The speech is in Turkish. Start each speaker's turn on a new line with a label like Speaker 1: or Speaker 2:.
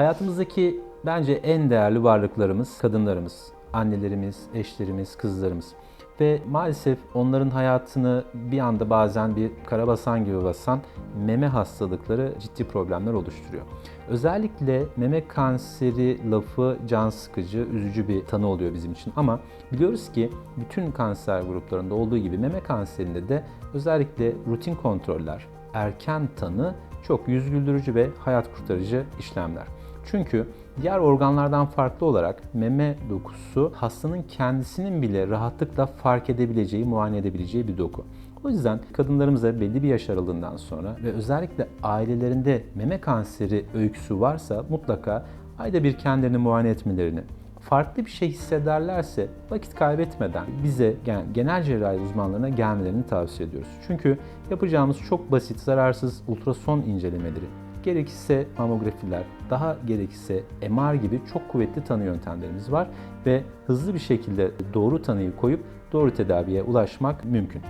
Speaker 1: Hayatımızdaki bence en değerli varlıklarımız kadınlarımız, annelerimiz, eşlerimiz, kızlarımız. Ve maalesef onların hayatını bir anda bazen bir karabasan gibi basan meme hastalıkları ciddi problemler oluşturuyor. Özellikle meme kanseri lafı can sıkıcı, üzücü bir tanı oluyor bizim için. Ama biliyoruz ki bütün kanser gruplarında olduğu gibi meme kanserinde de özellikle rutin kontroller, erken tanı çok yüz güldürücü ve hayat kurtarıcı işlemler. Çünkü diğer organlardan farklı olarak meme dokusu hastanın kendisinin bile rahatlıkla fark edebileceği, muayene edebileceği bir doku. O yüzden kadınlarımıza belli bir yaş aralığından sonra ve özellikle ailelerinde meme kanseri öyküsü varsa mutlaka ayda bir kendilerini muayene etmelerini, farklı bir şey hissederlerse vakit kaybetmeden bize yani genel cerrahi uzmanlarına gelmelerini tavsiye ediyoruz. Çünkü yapacağımız çok basit, zararsız ultrason incelemeleri, Gerekirse mamografiler, daha gerekirse MR gibi çok kuvvetli tanı yöntemlerimiz var ve hızlı bir şekilde doğru tanıyı koyup doğru tedaviye ulaşmak mümkün.